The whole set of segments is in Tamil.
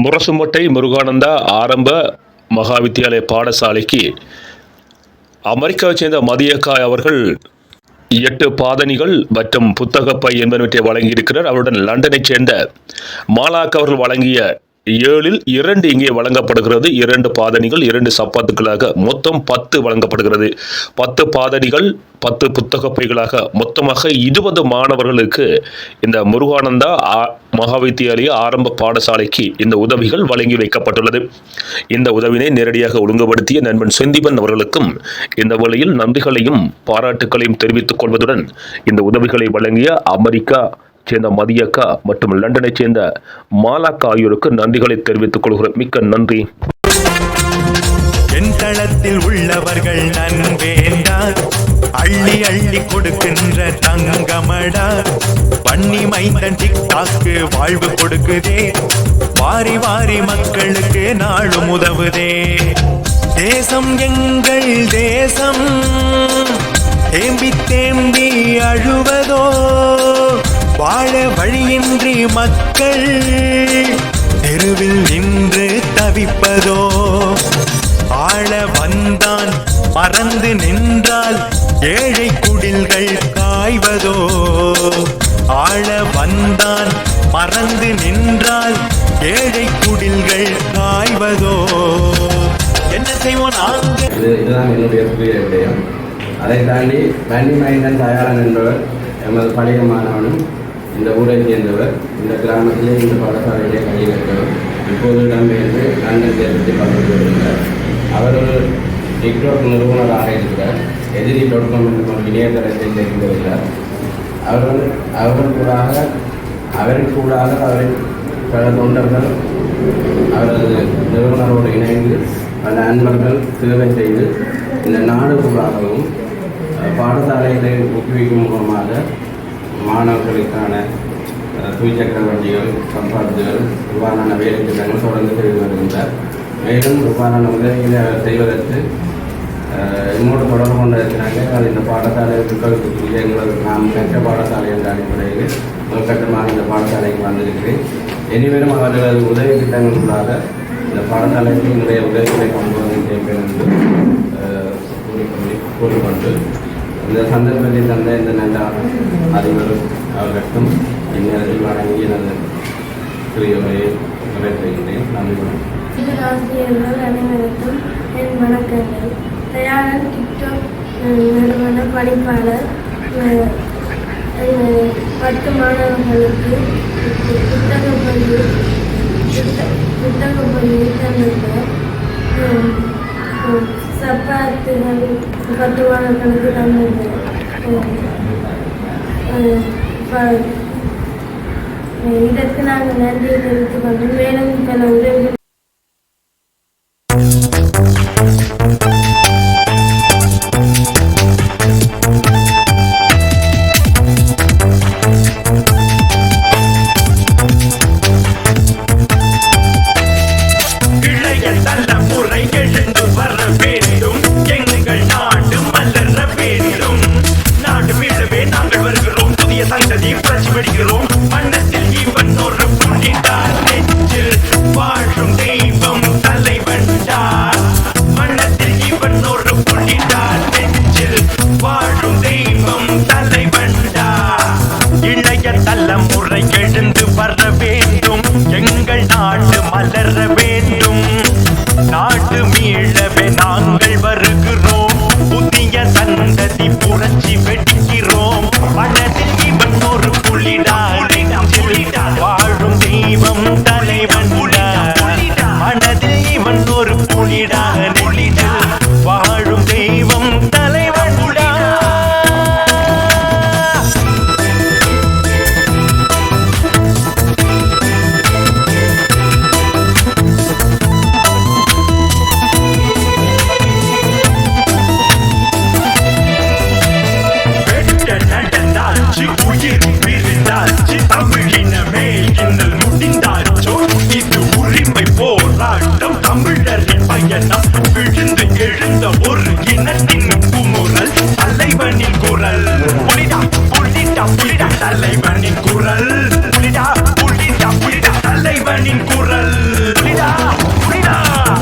முரசுமட்டை முருகானந்தா ஆரம்ப மகா வித்தியாலய பாடசாலைக்கு அமெரிக்காவைச் சேர்ந்த மதியக்காய் அவர்கள் எட்டு பாதணிகள் மற்றும் புத்தகப்பை என்பனவற்றை வழங்கியிருக்கிறார். அவருடன் லண்டனைச் சேர்ந்த மாலாக் அவர்கள் வழங்கிய ஏழில் இரண்டு இங்கே வழங்கப்படுகிறது. இரண்டு பாதணிகள் இரண்டு சப்பாத்துக்களாக மொத்தம் பத்து வழங்கப்படுகிறது. பத்து பாதணிகள் பத்து புத்தகப்பைகளாக மொத்தமாக இருபது மாணவர்களுக்கு இந்த முருகானந்தா மகாவித்தியாலய ஆரம்ப பாடசாலைக்கு இந்த உதவிகள் வழங்கி வைக்கப்பட்டுள்ளது. இந்த உதவினை நேரடியாக ஒழுங்குபடுத்திய நண்பன் செந்திபன் அவர்களுக்கும் இந்த வழியில் நன்றிகளையும் பாராட்டுகளையும் தெரிவித்துக் கொள்வதுடன் இந்த உதவிகளை வழங்கிய அமெரிக்கா சேர்ந்த மதியக்கா மற்றும் லண்டனைச் சேர்ந்த மாலாக்கா ஆகியோருக்கு நன்றிகளை தெரிவித்துக் கொள்கிறோம். மிக்க நன்றி. தளத்தில் உள்ளவர்கள் நன்வேண்டார் அள்ளி அள்ளி கொடுக்கின்ற தங்கமடா. பண்ணி மைந்தன் டிக்டாக்கு வாழ்வு கொடுக்குதே. வாரி வாரி மக்களுக்கு நாளும் உதவுதே. தேசம் எங்கள் தேசம். தேம்பி தேம்பி அழுவதோ வாழ வழியின்றி மக்கள் தெருவில் நின்று தவிப்பதோ? ஆழ வந்தான் மறந்து நின்றால் ஏழை குடில்கள் காய்வதோ? ஆழ வந்தான் மறந்து நின்றால் ஏழை குடில்கள் காய்வதோ? என்ன செய்வோம் நாங்கள்? இதுதான் என்னுடைய புதிய விடயம் அதை தாண்டி வன்னி மைந்தன் தயாரன் என்பவர் எமது பழைய மாணவனும் இந்த ஊரை சேர்ந்தவர் இந்த கிராமத்திலே இந்த பாடசாலையிலே கல்வி கற்றவர் இப்போது இடம்பெயர்ந்து லண்டன் தேசத்தை பார்த்து வருகிறார் அவர் ஒரு டிக்டாக் நிறுவனராக இருக்கிறார். எதிரி டாட் காம் என்ற ஒரு இணையதளத்தை தெரிந்து வருகிறார் அவர் வந்து அவர்கள் கூடாக அவரின் கூடாக அவரின் பல தொண்டர்கள் அவரது நிறுவனரோடு இணைந்து பல நண்பர்கள் சேவை செய்து இந்த நாடு கூடாகவும் பாடசாலைகளை ஊக்குவிக்கும் மூலமாக மாணவர்களுக்கான துய்சக்கர வண்டிகள் கம்பார்ட்டுகள் இவ்வாறான வேலை திட்டங்கள் தொடர்ந்து செய்து வருகின்றார். மேலும் இவ்வாறான உதவிகளை செய்வதற்கு என்னோடு தொடர்பு கொண்டு இருக்கிறாங்க. அது இந்த பாடசாலை புத்தகத்துக்குரிய எங்களது நாம் கற்ற பாடசாலை என்ற அடிப்படையில் முதற்கட்டமாக இந்த பாடசாலைக்கு வந்திருக்கிறேன் இனிமேலும் அவர்களது உதவி திட்டங்களுக்காக இந்த பாடசாலைக்கு என்னுடைய உதவிகளை கொண்டு வந்து செய்வேன் என்று கூறிக்கொண்டு கூறிக்கொண்டு இந்த சந்தர்ப்பத்தை தந்த இந்த நல்ல அதிபர் அவர்களுக்கும் இந்நேரத்தில் வழங்கி எனது சிறிய உரையை நிறைவேற்றுகின்றேன் நன்றி வணக்கம். ஆசிரியர்கள் அனைவருக்கும் என் வணக்கங்கள் தயாரன் கிட்டோ நிறுவன பணிப்பாளர் பத்து மாணவர்களுக்கு புத்தக பள்ளி புத்தக பள்ளியை தந்திருந்தார் சப்பாத்துகள் பத்து மாணவர்களுக்கு தந்திருந்தார் அஹ், அஹ், ப- இதற்கு நாங்கள் நன்றி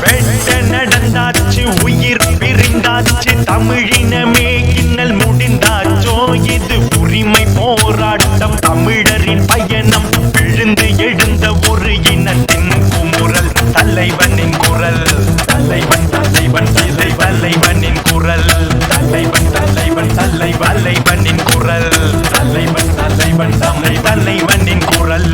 வெட்ட நடந்தாச்சு உயிர் பிரிந்தாச்சு தமிழினமே கிண்ணல் முடிந்தாச்சோ? இது உரிமை போராட்டம் தமிழரின் பயணம். எழுந்து எழுந்த ஒரு இனத்தின் குமுறல் தலைவனின் குரல். தலைவன் தலைவன் தலை தலைவனின் குரல். தலைவன் தலைவன் தலை தலைவனின் குரல். தலைவன் தலைவன் தலை தலைவனின் குரல்.